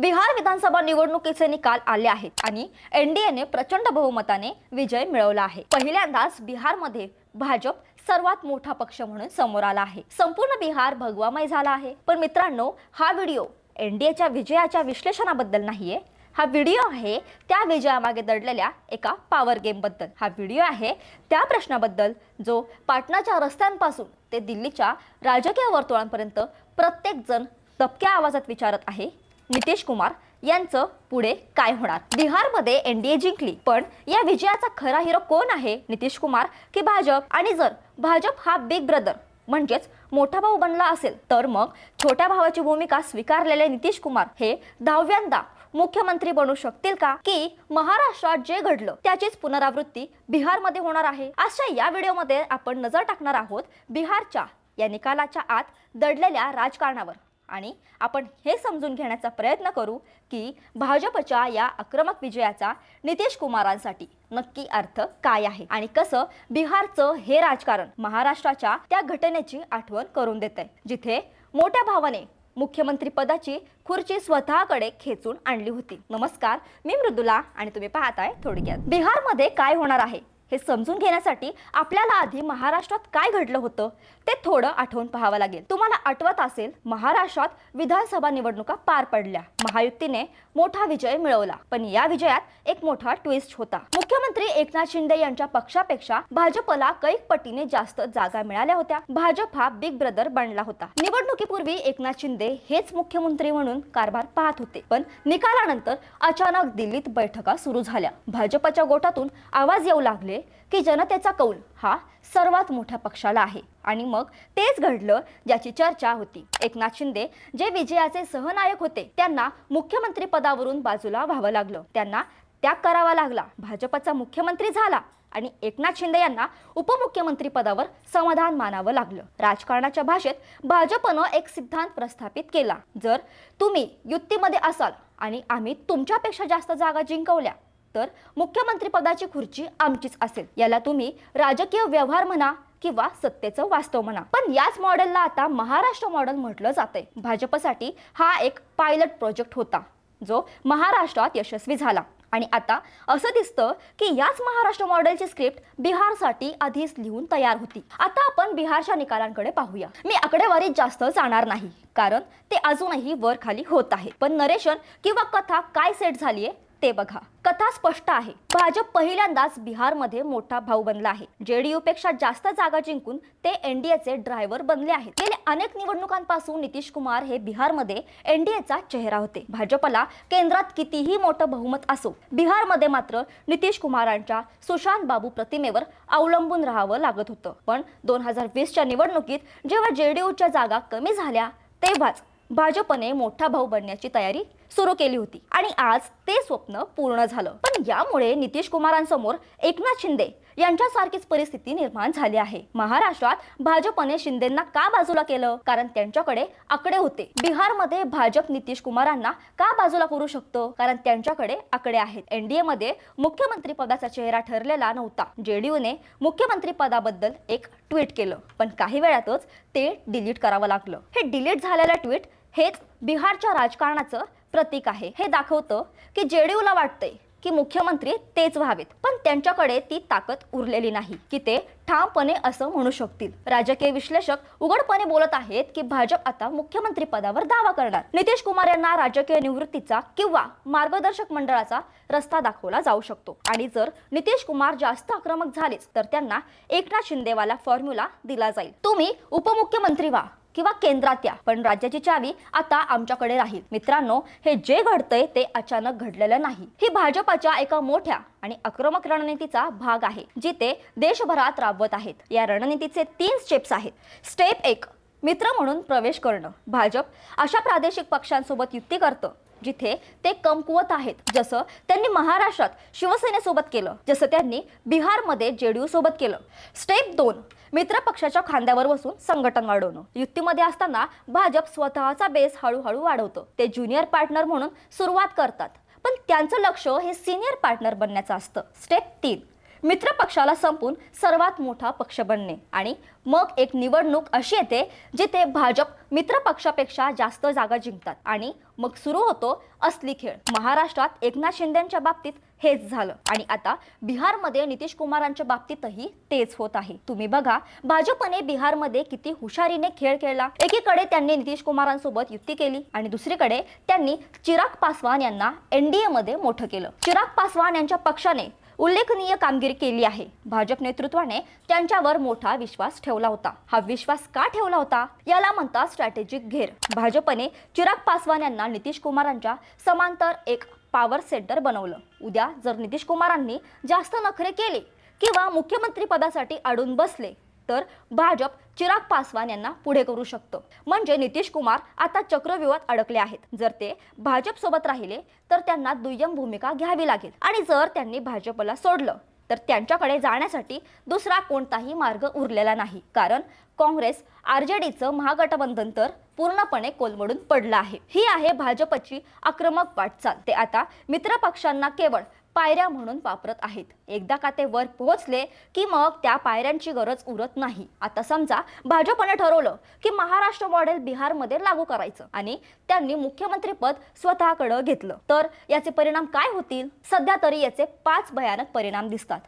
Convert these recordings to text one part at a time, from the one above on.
बिहार विधानसभा निवडणुकीचे निकाल आले आहेत आणि एनडीएने प्रचंड बहुमताने विजय मिळवला आहे. पहिल्यांदाच बिहारमध्ये भाजप सर्वात मोठा पक्ष म्हणून समोर आला आहे. संपूर्ण बिहार भगवामय झाला आहे. पण मित्रांनो हा व्हिडिओ एनडीएच्या विजयाच्या विश्लेषणाबद्दल नाहीये. हा व्हिडिओ आहे त्या विजयामागे दडलेल्या एका पॉवर गेमबद्दल हा व्हिडिओ आहे त्या प्रश्नाबद्दल जो पाटणाच्या रस्त्यांपासून ते दिल्लीच्या राजकीय वर्तुळांपर्यंत प्रत्येकजण दबक्या आवाजात विचारत आहे. नितीश कुमार यांचं पुढे काय होणार? बिहारमध्ये एनडीए जिंकली पण या विजयाचा खरा हिरो कोण आहे? नितीश कुमार की भाजप? आणि जर भाजप हा बिग ब्रदर म्हणजेच मोठा भाऊ बनला असेल तर मग छोट्या भावाची भूमिका स्वीकारलेले नितीश कुमार हे दहाव्यांदा मुख्यमंत्री बनू शकतील का? की महाराष्ट्रात जे घडलं त्याचीच पुनरावृत्ती बिहारमध्ये होणार आहे? अशा या व्हिडिओमध्ये आपण नजर टाकणार आहोत बिहारच्या या निकालाच्या आत दडलेल्या राजकारणावर. आणि आपण हे समजून घेण्याचा प्रयत्न करू की भाजपच्या या आक्रमक विजयाचा नितीश कुमारांसाठी नक्की अर्थ काय आहे? आणि कसं बिहारचं हे राजकारण महाराष्ट्राच्या त्या घटनेची आठवण करून देत आहे जिथे मोठ्या भावाने मुख्यमंत्री पदाची खुर्ची स्वतःकडे खेचून आणली होती. नमस्कार मी मृदुला आणि तुम्ही पाहताय थोडक्यात. बिहारमध्ये काय होणार आहे? हे समजून घेण्यासाठी आपल्याला आधी महाराष्ट्रात काय घडलं होतं ते थोडं आठवून पाहावं लागेल. तुम्हाला आठवत असेल महाराष्ट्रात विधानसभा निवडणुका पार पडल्या. महायुतीने मोठा विजय मिळवला. पण या विजयात एक मोठा ट्विस्ट होता. मुख्यमंत्री एकनाथ शिंदे यांच्या पक्षापेक्षा भाजपला कैक पटीने जास्त जागा मिळाल्या होत्या. भाजप हा बिग ब्रदर बनला होता. निवडणुकीपूर्वी एकनाथ शिंदे हेच मुख्यमंत्री म्हणून कारभार पाहत होते. पण निकालानंतर अचानक दिल्लीत बैठका सुरू झाल्या. भाजपच्या गोटातून आवाज येऊ लागले की जनतेचा कौल हा सर्वात मोठ्या पक्षाला आहे. आणि मग तेच घडलं ज्याची चर्चा होती. एकनाथ शिंदे जे विजयाचे सहनायक होते त्यांना मुख्यमंत्री पदावरून बाजूला व्हावं लागलं. त्यांना त्याग करावा लागला. भाजपचा मुख्यमंत्री झाला आणि एकनाथ शिंदे यांना उपमुख्यमंत्री पदावर समाधान मानावं लागलं. राजकारणाच्या भाषेत भाजपनं एक सिद्धांत प्रस्थापित केला. जर तुम्ही युतीमध्ये असाल आणि आम्ही तुमच्यापेक्षा जास्त जागा जिंकवल्या तर मुख्यमंत्रीपदाची खुर्ची आमचीच असेल. याला तुम्ही राजकीय व्यवहार म्हणा किंवा सत्तेचं वास्तव म्हणा. पण याच मॉडेलला आता महाराष्ट्र मॉडेल म्हटलं जातंय. भाजपसाठी हा एक पायलट प्रोजेक्ट होता जो महाराष्ट्रात यशस्वी झाला. आणि आता असं दिसतं की याच महाराष्ट्र मॉडेलची स्क्रिप्ट बिहारसाठी आधीच लिहून तयार होती. आता आपण बिहारच्या निकालांकडे पाहूया. मी आकडेवारीत जास्त जाणार नाही कारण ते अजूनही वर खाली होत आहे. पण नरेशन किंवा कथा काय सेट झालीये? ते बघा. कथा स्पष्ट आहे. भाजप पहिल्यांदाच बिहारमध्ये मोठा भाऊ बनला आहे. जेडीयू पेक्षा जास्त जागा जिंकून ते एनडीएचे ड्रायव्हर बनले आहेत. गेल्या अनेक निवडणुकांपासून नितीश कुमार हे बिहारमध्ये एनडीएचा चेहरा होते. भाजपला केंद्रात कितीही मोठं बहुमत असो बिहारमध्ये मात्र नितीश कुमारांच्या सुशांत बाबू प्रतिमेवर अवलंबून राहावं लागत होतं. पण दोन हजार वीसच्या निवडणुकीत जेव्हा जेडीयूच्या जागा कमी झाल्या तेव्हाच भाजपने मोठा भाऊ बनण्याची तयारी सुरू केली होती. आणि आज ते स्वप्न पूर्ण झालं. पण यामुळे नितीश कुमारांसमोर एकनाथ शिंदे यांच्यासारखीच परिस्थिती निर्माण झाली आहे. महाराष्ट्रात भाजपने शिंदेंना का बाजूला केलं? कारण त्यांच्याकडे आकडे होते. बिहारमध्ये भाजप नितीश कुमारांना का बाजूला करू शकतो? कारण त्यांच्याकडे आकडे आहेत. एनडीए मध्ये मुख्यमंत्री पदाचा चेहरा ठरलेला नव्हता. जेडीयूने मुख्यमंत्री पदाबद्दल एक ट्विट केलं. पण काही वेळातच ते डिलीट करावं लागलं. हे डिलीट झालेलं ट्विट हेच बिहारच्या राजकारणाचं प्रतीक आहे. हे दाखवतं की जेडीयूला वाटतंय की मुख्यमंत्री तेच व्हावेत पण त्यांच्याकडे ती ताकद उरलेली नाही की ते ठामपणे असं म्हणू शकतील. राजकीय विश्लेषक उघडपणे बोलत आहेत की भाजप आता मुख्यमंत्री पदावर दावा करणार. नितीश कुमार यांना राजकीय निवृत्तीचा किंवा मार्गदर्शक मंडळाचा रस्ता दाखवला जाऊ शकतो. आणि जर नितीश कुमार जास्त आक्रमक झालेच तर त्यांना एकनाथ शिंदेवाला फॉर्म्युला दिला जाईल. तुम्ही उपमुख्यमंत्री व्हा. किंवा केंद्रात या. पण राज्याची चावी आता आमच्याकडे राहील. मित्रांनो हे जे घडतंय ते अचानक घडलेलं नाही. ही भाजपाच्या एका मोठ्या आणि आक्रमक रणनीतीचा भाग आहे जी ते देशभरात राबवत आहेत. या रणनीतीचे तीन स्टेप्स आहेत. स्टेप एक मित्र म्हणून प्रवेश करणं. भाजप अशा प्रादेशिक पक्षांसोबत युती करतं. जिथे ते कमकुवत आहेत. जसं त्यांनी महाराष्ट्रात शिवसेनेसोबत केलं जसं त्यांनी बिहारमध्ये जेडीयू सोबत केलं. स्टेप दोन मित्र पक्षाच्या खांद्यावर बसून संघटन वाढवणं. युतीमध्ये असताना भाजप स्वतःचा बेस हळूहळू वाढवतं. ते ज्युनियर पार्टनर म्हणून सुरुवात करतात. पण त्यांचं लक्ष हे सिनियर पार्टनर बनण्याचं असतं. स्टेप तीन मित्र पक्षाला संपून सर्वात मोठा पक्ष बनणे. आणि मग एक निवडणूक अशी येते जिथे भाजप मित्र पक्षापेक्षा जास्त जागा जिंकतात. आणि मग सुरू होतो असली खेळ. महाराष्ट्रात एकनाथ शिंदेच्या बाबतीत हेच झालं. आणि आता बिहारमध्ये नितीश कुमारांच्या बाबतीतही तेच होत आहे. तुम्ही बघा भाजपने बिहारमध्ये किती हुशारीने खेळ खेळला. एकीकडे त्यांनी नितीश कुमारांसोबत युती केली आणि दुसरीकडे त्यांनी चिराग पासवान यांना एनडीए मध्ये मोठं केलं. चिराग पासवान यांच्या पक्षाने उल्लेखनीय कामगिरी केली आहे. भाजप नेतृत्वाने त्यांच्यावर मोठा विश्वास ठेवला होता. हा विश्वास का ठेवला होता? याला म्हणतात स्ट्रॅटेजिक घेर. भाजपने चिराग पासवान यांना नितीश कुमारांच्या समांतर एक पॉवर सेंटर बनवलं. उद्या जर नितीश कुमारांनी जास्त नखरे केले किंवा मुख्यमंत्री पदासाठी अडून बसले तर भाजप चिराग पासवान यांना पुढे करू शकतं. म्हणजे नितीश कुमार आता चक्रव्यूहात अडकले आहेत. जर ते भाजप सोबत राहिले तर त्यांना दुय्यम भूमिका घ्यावी लागेल. आणि जर त्यांनी भाजपला सोडलं तर त्यांच्याकडे जाण्यासाठी दुसरा कोणताही मार्ग उरलेला नाही. कारण काँग्रेस आर जे डीचं महागठबंधन तर पूर्णपणे कोलमडून पडलं आहे. ही आहे भाजपची आक्रमक वाटचाल. ते आता मित्र पक्षांना केवळ पायऱ्या म्हणून वापरत आहेत. एकदा का ते वर पोहोचले की मग त्या पायऱ्यांची गरज उरत नाही. आता समजा भाजपने ठरवलं की महाराष्ट्र मॉडेल बिहारमध्ये लागू करायचं आणि त्यांनी मुख्यमंत्री पद स्वतःकडे घेतलं. तर याचे परिणाम काय होतील? सध्या तरी याचे पाच भयानक परिणाम दिसतात.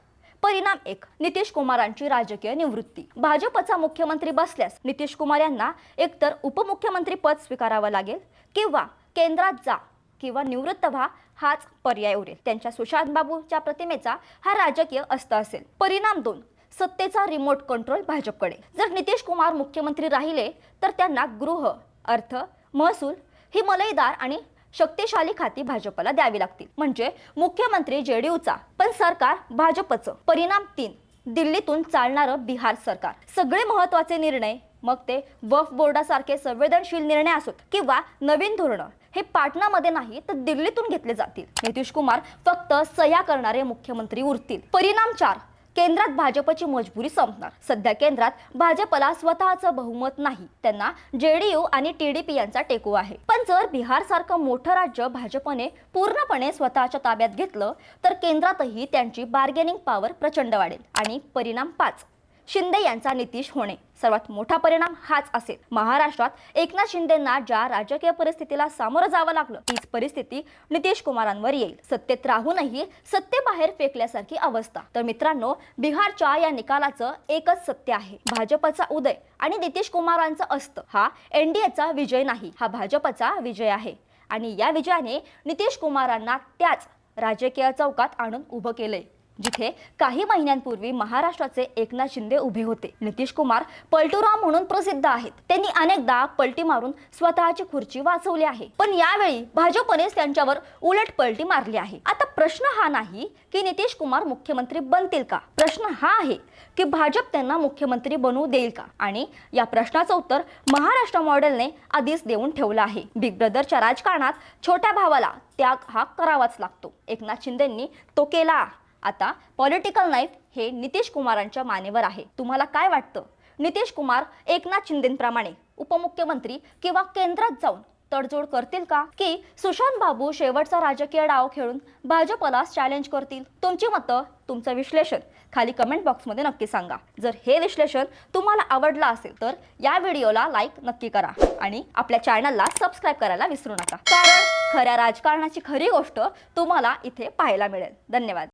परिणाम एक नितीश कुमारांची राजकीय निवृत्ती. भाजपचा मुख्यमंत्री बसल्यास नितीश कुमार यांना एकतर उपमुख्यमंत्री पद स्वीकारावं लागेल किंवा केंद्रात जा किंवा निवृत्त व्हा हाच पर्याय उरेल. त्यांच्या सुशांत बाबूच्या प्रतिमेचा हा राजकीय अस्त असेल. परिणाम दोन सत्तेचा रिमोट कंट्रोल भाजपकडे. जर नितीश कुमार मुख्यमंत्री राहिले तर त्यांना गृह अर्थ महसूल ही मलईदार आणि शक्तिशाली खाती भाजपला द्यावी लागतील. म्हणजे मुख्यमंत्री जेडीयूचा पण सरकार भाजपचं. परिणाम तीन दिल्लीतून चालणारं बिहार सरकार. सगळे महत्त्वाचे निर्णय मग ते वफ बोर्डासारखे संवेदनशील निर्णय असोत किंवा नवीन धोरणं. हे पाटणामध्ये नाही तर दिल्लीतून घेतले जातील. नितीश कुमार फक्त सह्या करणारे मुख्यमंत्री उरतील. परिणाम चार केंद्रात भाजपची मजबुरी संपणार. सध्या केंद्रात भाजपला स्वतःचं बहुमत नाही. त्यांना जेडीयू आणि टीडीपी यांचा टेको आहे. पण जर बिहार सारखं मोठं राज्य भाजपने पूर्णपणे स्वतःच्या ताब्यात घेतलं तर केंद्रातही त्यांची बार्गेनिंग पॉवर प्रचंड वाढेल आणि परिणाम पाच. शिंदे यांचा नितीश होणे. सर्वात मोठा परिणाम हाच असेल. महाराष्ट्रात एकनाथ शिंदेंना ज्या राजकीय परिस्थितीला सामोरं जावं लागलं तीच परिस्थिती नितीश कुमारांवर येईल. सत्तेत राहूनही सत्तेबाहेर फेकल्यासारखी अवस्था. तर मित्रांनो बिहारच्या या निकालाचं एकच सत्य आहे. भाजपचा उदय आणि नितीश कुमारांचं असतं. हा एनडीएचा विजय नाही हा भाजपचा विजय आहे. आणि या विजयाने नितीश कुमारांना त्याच राजकीय चौकात आणून उभं केलंय. जिथे काही महिन्यांपूर्वी महाराष्ट्राचे एकनाथ शिंदे उभे होते. नितीश कुमार पलटूराम म्हणून प्रसिद्ध आहेत. त्यांनी अनेकदा पलटी मारून स्वतःची खुर्ची वाचवली आहे. पण यावेळी भाजपनेच त्यांच्यावर उलट पलटी मारली आहे. आता प्रश्न हा नाही की नितीश कुमार मुख्यमंत्री बनतील का? प्रश्न हा आहे की भाजप त्यांना मुख्यमंत्री बनवू देईल का? आणि या प्रश्नाचं उत्तर महाराष्ट्र मॉडेलने आधीच देऊन ठेवलं आहे. बिग ब्रदरच्या राजकारणात छोट्या भावाला त्याग हा करावाच लागतो. एकनाथ शिंदेंनी तो केला. आता पॉलिटिकल नाईफ हे नितीश कुमारांच्या मानेवर आहे. तुम्हाला काय वाटतं? नितीश कुमार एकनाथ शिंदेप्रमाणे उपमुख्यमंत्री किंवा केंद्रात जाऊन तडजोड करतील का? की सुशांत बाबू शेवटचा राजकीय डाव खेळून भाजपला चॅलेंज करतील? तुमची मतं तुमचं विश्लेषण खाली कमेंट बॉक्समध्ये नक्की सांगा. जर हे विश्लेषण तुम्हाला आवडलं असेल तर या व्हिडिओला लाईक नक्की करा आणि आपल्या चॅनलला सबस्क्राईब करायला विसरू नका. कारण खऱ्या राजकारणाची खरी गोष्ट तुम्हाला इथे पाहायला मिळेल. धन्यवाद.